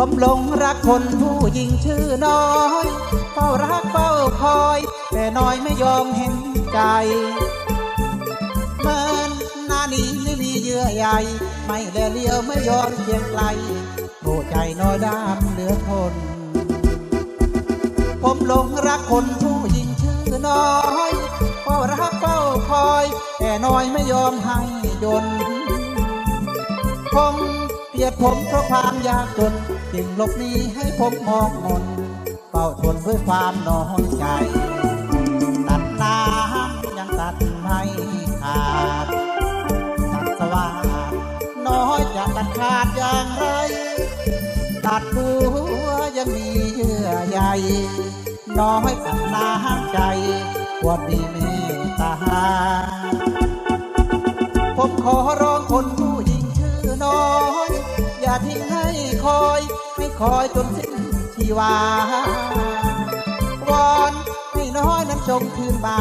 ผมหลงรักคนผู้หญิงชื่อน้อยเฝ้ารักเฝ้าคอย แต่น้อยไม่ยอมเห็นใจเหมือนหน้านี้ไม่มีเยื่อใยไม่แลเลียวไม่ยอมเคียงไกลโอ้ใจน้อยดำเหลือทน ผมหลงรักคนผู้หญิงชื่อน้อยเฝ้ารักเฝ้าคอย แต่น้อยไม่ยอมให้ยนผมเกลียดผมเพราะความยากจน จึงลบนี้ให้ผมมองมนเฝ้าทนด้วยความน้อยใจ ตัดน้ำยังตัดไม่ขาดตัดสว่างน้อยจะตัดขาดอย่างไร ตัดหัวยังมีเยื่อใยน้อยตัดน้ำใจควรมีเมตตาผมขอร้องคนผู้หญิงชื่อน้อย อย่าทิ้งให้คอย คอยจนสิ้นชีวาวอนให้น้อยนั้นจงคืนมา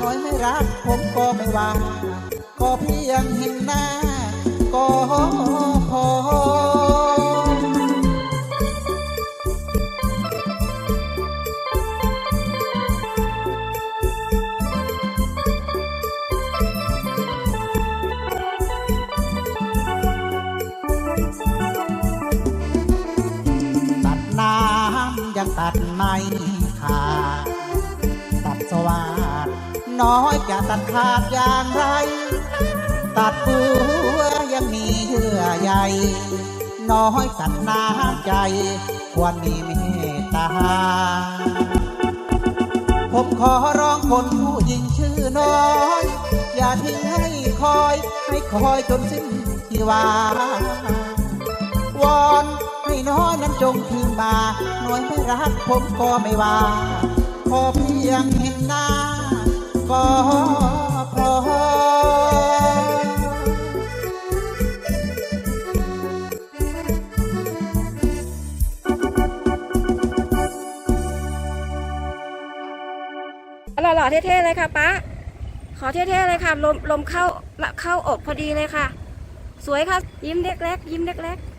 น้อยไม่รักผมก็ไม่ว่า ก็เพียงเห็นหน้าก็ ตัดไม่ขาดตัดสวัสดน้อยจะตัดขาดอย่างไร ตัดหัวยังมีเยื่อใยน้อยตัดน้ำใจ ควรมีเมตตา ผมขอร้องคนผู้หญิงชื่อน้อย อย่าทิ้งให้คอย ให้คอยจนสิ้นชีวาวอน ให้น้อยนั้นจงคืนมาหน้อยไม่รักผมก็ไม่ว่าขอเพียงเห็นหน้า ก็พอหล่อๆเท่ๆเลยค่ะป๊าขอเท่ๆเลยค่ะ ลมลมเข้าเข้าอกพอดีเลยค่ะ สวยค่ะ ยิ้มเล็กๆยิ้มเล็กๆ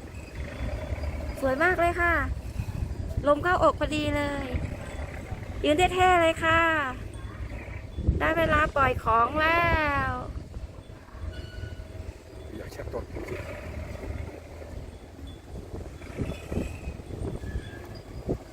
สวยมากเลยค่ะ ลมเข้าอกพอดีเลย ยืนแท้ๆเลยค่ะ ได้เวลาปล่อยของแล้วเดี๋ยวเช็ดตด